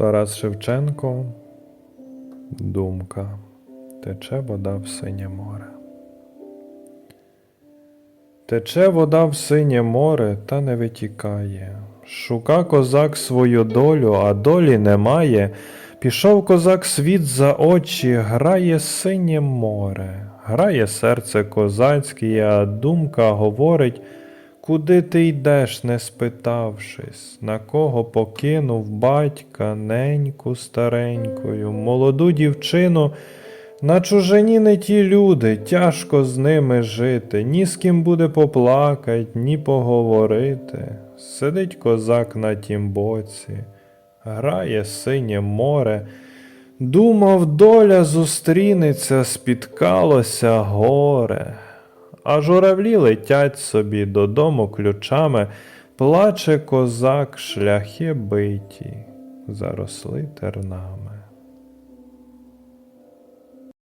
Тарас Шевченко. Думка. Тече вода в синє море. Тече вода в синє море та не витікає. Шука козак свою долю, а долі немає. Пішов козак світ за очі, грає синє море, грає серце козацьке, а думка говорить, куди ти йдеш, не спитавшись, на кого покинув батька, неньку старенькою, молоду дівчину. На чужині не ті люди, тяжко з ними жити, ні з ким буде поплакать, ні поговорити. Сидить козак на тім боці, грає синє море. Думав, доля зустрінеться, спіткалося горе. А журавлі летять собі додому ключами, плаче козак, шляхи биті, заросли тернами.